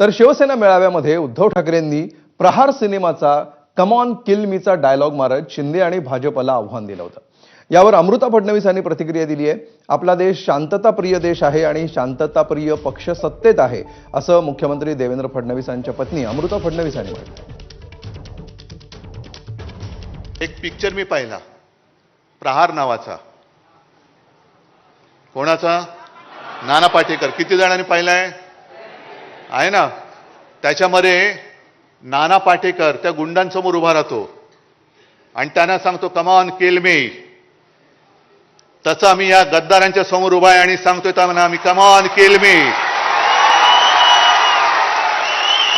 तर शिवसेना मेळाव्यामध्ये उद्धव ठाकरेंनी प्रहार सिनेमाचा कमॉन किल मीचा डायलॉग मारत शिंदे आणि भाजपला आव्हान दिलं होतं. यावर अमृता फडणवीसांनी प्रतिक्रिया दिली आहे. आपला देश शांतताप्रिय देश आहे आणि शांतताप्रिय पक्ष सत्तेत आहे असं मुख्यमंत्री देवेंद्र फडणवीसांच्या पत्नी अमृता फडणवीस यांनी म्हटलं एक पिक्चर मी पाहिला. प्रहार नावाचा. कोणाचा? नाना पाटेकर. किती जणांनी पाहिलाय? आहे ना? त्याच्यामध्ये नाना पाटेकर त्या गुंडांसमोर उभा राहतो. आणि त्यांना सांगतो कमान केल मे तसं आम्ही या गद्दारांच्या समोर उभा आहे आणि सांगतोय त्यांना आम्ही कमान केल मे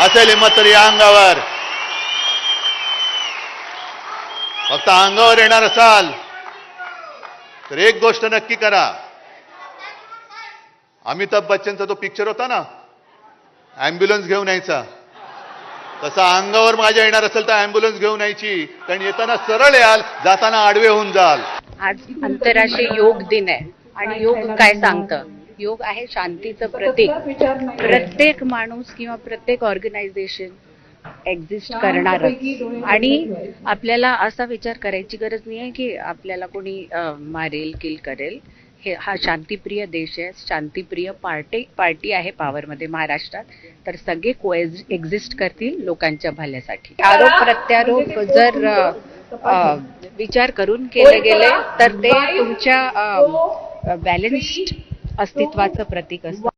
असेल हिंमत तरी या अंगावर. फक्त अंगावर येणार असाल तर एक गोष्ट नक्की करा. अमिताभ बच्चनचा तो पिक्चर होता ना? ॲम्ब्युलन्स घेऊन यायचा. तसा अंगावर माझ्या येणार असेल तर अँब्युलन्स घेऊन यायची. कारण येताना सरळ याल जाताना आडवे होऊन जाल. आज आंतरराष्ट्रीय योग दिन आहे. आणि योग काय सांगतं? योग आहे शांतीचं प्रतीक. प्रत्येक माणूस किंवा प्रत्येक ऑर्गनायझेशन एक्झिस्ट करणार आणि आपल्याला असा विचार करायची गरज नाही आहे की आपल्याला कोणी मारेल किल करेल. हे हा शांतिप्रिय देश आहे. शांतिप्रिय पार्टी पार्टी आहे पॉवरमध्ये महाराष्ट्रात. तर सगळे को एक्झिस्ट करतील लोकांच्या भल्यासाठी. आरोप प्रत्यारोप जर अ, अ, विचार करून केले गेले तर ते तुमच्या बॅलन्स्ड अस्तित्वाचं प्रतीक असतं.